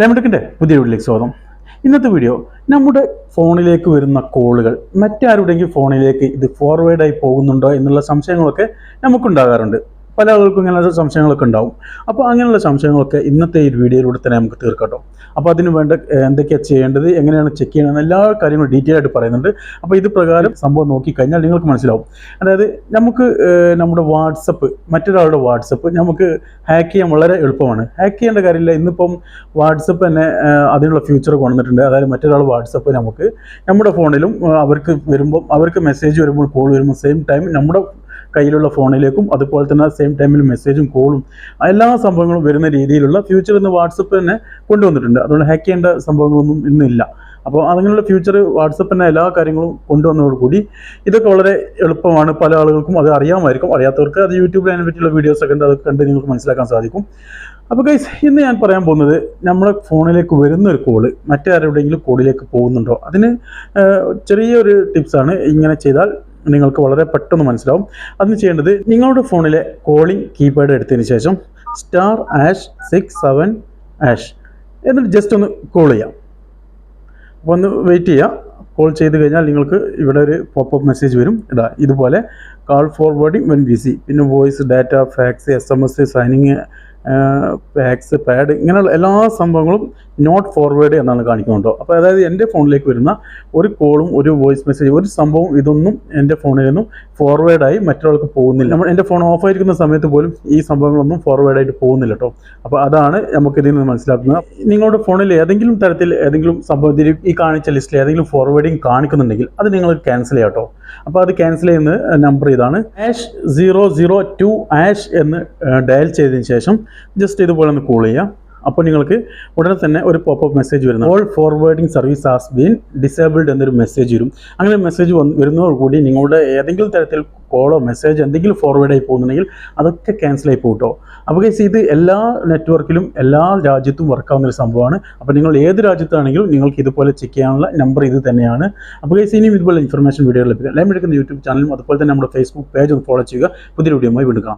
ലെമഡക്കിന്റെ പുതിയ വീട്ടിലേക്ക് സ്വാഗതം. ഇന്നത്തെ വീഡിയോ നമ്മുടെ ഫോണിലേക്ക് വരുന്ന കോളുകൾ മറ്റാരുടെയെങ്കിലും ഫോണിലേക്ക് ഇത് ഫോർവേഡായി പോകുന്നുണ്ടോ എന്നുള്ള സംശയങ്ങളൊക്കെ നമുക്കുണ്ടാകാറുണ്ട്. പല ആളുകൾക്കും ഇങ്ങനെയുള്ള സംശയങ്ങളൊക്കെ ഉണ്ടാവും. അപ്പോൾ അങ്ങനെയുള്ള സംശയങ്ങളൊക്കെ ഇന്നത്തെ ഈ വീഡിയോയിലൂടെ തന്നെ നമുക്ക് തീർക്കട്ടോ അപ്പോൾ അതിന് വേണ്ട എന്തൊക്കെയാണ് ചെയ്യേണ്ടത് എങ്ങനെയാണ് ചെക്ക് ചെയ്യേണ്ടത് എല്ലാ കാര്യങ്ങളും ഡീറ്റെയിൽ ആയിട്ട് പറയുന്നുണ്ട്. അപ്പോൾ ഇത് പ്രകാരം സംഭവം നോക്കിക്കഴിഞ്ഞാൽ നിങ്ങൾക്ക് മനസ്സിലാവും. അതായത് നമുക്ക് നമ്മുടെ വാട്സപ്പ് മറ്റൊരാളുടെ വാട്സപ്പ് നമുക്ക് ഹാക്ക് ചെയ്യാൻ വളരെ എളുപ്പമാണ്. ഹാക്ക് ചെയ്യേണ്ട കാര്യമില്ല. ഇന്നിപ്പം വാട്സപ്പ് തന്നെ അതിനുള്ള ഫ്യൂച്ചർ കൊണ്ടുവന്നിട്ടുണ്ട്. അതായത് മറ്റൊരാൾ വാട്സപ്പ് നമുക്ക് നമ്മുടെ ഫോണിലും അവർക്ക് വരുമ്പോൾ അവർക്ക് മെസ്സേജ് വരുമ്പോൾ കോൾ വരുമ്പോൾ സെയിം ടൈം നമ്മുടെ കയ്യിലുള്ള ഫോണിലേക്കും അതുപോലെ തന്നെ സെയിം ടൈമിൽ മെസ്സേജും കോളും എല്ലാ സംഭവങ്ങളും വരുന്ന രീതിയിലുള്ള ഫ്യൂച്ചർ ഇന്ന് വാട്സപ്പ് തന്നെ കൊണ്ടുവന്നിട്ടുണ്ട്. അതുകൊണ്ട് ഹാക്ക് ചെയ്യേണ്ട സംഭവങ്ങളൊന്നും ഇന്നില്ല. അപ്പോൾ അങ്ങനെയുള്ള ഫ്യൂച്ചർ വാട്സപ്പ് തന്നെ എല്ലാ കാര്യങ്ങളും കൊണ്ടുവന്നതോടുകൂടി ഇതൊക്കെ വളരെ എളുപ്പമാണ്. പല ആളുകൾക്കും അത് അറിയാമായിരിക്കും. അറിയാത്തവർക്ക് അത് യൂട്യൂബിൽ അതിനെ പറ്റിയുള്ള വീഡിയോസ് ഒക്കെ ഉണ്ട്. അതൊക്കെ കണ്ട് നിങ്ങൾക്ക് മനസ്സിലാക്കാൻ സാധിക്കും. അപ്പോൾ ഗൈസ് ഇന്ന് ഞാൻ പറയാൻ പോകുന്നത് നമ്മുടെ ഫോണിലേക്ക് വരുന്ന ഒരു കോൾ മറ്റാരുടെയെങ്കിലും കോളിലേക്ക് പോകുന്നുണ്ടോ? അതിന് ചെറിയൊരു ടിപ്സാണ് ഇങ്ങനെ ചെയ്താൽ നിങ്ങൾക്ക് വളരെ പെട്ടെന്ന് മനസ്സിലാവും. അതിന് ചെയ്യേണ്ടത് നിങ്ങളുടെ ഫോണിലെ കോളിംഗ് കീപാഡ് എടുത്തതിന് ശേഷം star hash six seven hash എന്നിട്ട് ജസ്റ്റ് ഒന്ന് കോൾ ചെയ്യാം. അപ്പോൾ ഒന്ന് വെയിറ്റ് ചെയ്യുക കോൾ ചെയ്ത് കഴിഞ്ഞാൽ നിങ്ങൾക്ക് ഇവിടെ ഒരു പോപ്പ് മെസ്സേജ് വരും. ഇതാ ഇതുപോലെ കാൾ ഫോർവേഡിങ് വെൻ ബിസി പിന്നെ voice data fax S M S signing fax pad ഇങ്ങനെയുള്ള എല്ലാ സംഭവങ്ങളും നോട്ട് ഫോർവേഡ് എന്നാണ് കാണിക്കുന്നുണ്ടോ അപ്പോൾ അതായത് എന്റെ ഫോണിലേക്ക് വരുന്ന ഒരു കോളും ഒരു വോയിസ് മെസ്സേജ് ഒരു സംഭവം ഇതൊന്നും എന്റെ ഫോണിൽ നിന്നും ഫോർവേഡായി മറ്റൊരാൾക്ക് പോകുന്നില്ല. നമ്മൾ എന്റെ ഫോൺ ഓഫ് ആയിരിക്കുന്ന സമയത്ത് പോലും ഈ സംഭവങ്ങളൊന്നും ഫോർവേഡായിട്ട് പോകുന്നില്ല കേട്ടോ അപ്പോൾ അതാണ് നമുക്കിതിൽ നിന്ന് മനസ്സിലാക്കുന്നത്. നിങ്ങളുടെ ഫോണിൽ ഏതെങ്കിലും തരത്തിൽ ഏതെങ്കിലും സംഭവത്തിൽ ഈ കാണിച്ച ലിസ്റ്റിൽ ഏതെങ്കിലും ഫോർവേഡിങ് കാണിക്കുന്നുണ്ടെങ്കിൽ അത് നിങ്ങൾ ക്യാൻസൽ ചെയ്യാം കേട്ടോ അപ്പോൾ അത് ക്യാൻസൽ ചെയ്യുന്ന നമ്പർ ഇതാണ് hash zero zero two hash എന്ന് ഡയൽ ചെയ്തതിന് ശേഷം ജസ്റ്റ് ഇതുപോലെ ഒന്ന് കോൾ ചെയ്യാം. അപ്പോൾ നിങ്ങൾക്ക് ഉടനെ തന്നെ ഒരു പോപ്പപ്പ് മെസ്സേജ് വരുന്നു all forwarding service has been disabled എന്നൊരു മെസ്സേജ് വരും. അങ്ങനെ മെസ്സേജ് വരുന്നതോടുകൂടി നിങ്ങളുടെ ഏതെങ്കിലും തരത്തിൽ കോളോ മെസ്സേജ് എന്തെങ്കിലും ഫോർവേഡ് ആയി പോകുന്നുണ്ടെങ്കിൽ അതൊക്കെ ക്യാൻസൽ ആയി പോകും അപ്പോൾ കേസ് ഇത് എല്ലാ നെറ്റ്വർക്കിലും എല്ലാ രാജ്യത്തും വർക്കാവുന്ന ഒരു സംഭവമാണ്. അപ്പോൾ നിങ്ങൾ ഏത് രാജ്യത്താണെങ്കിലും നിങ്ങൾക്ക് ഇതുപോലെ ചെക്ക് ചെയ്യാനുള്ള നമ്പർ ഇത് തന്നെയാണ്. അപ്പോൾ കേസ് ഇനിയും ഇതുപോലെ ഇൻഫർമേഷൻ വീഡിയോ ലഭിക്കാം. ലൈം എടുക്കുന്ന യൂട്യൂബ് ചാനലും അതുപോലെ തന്നെ നമ്മുടെ ഫേസ്ബുക്ക് പേജ് ഒന്ന് ഫോളോ ചെയ്യുക. പുതിയ വീഡിയോ വീണ്ടും കാണാം.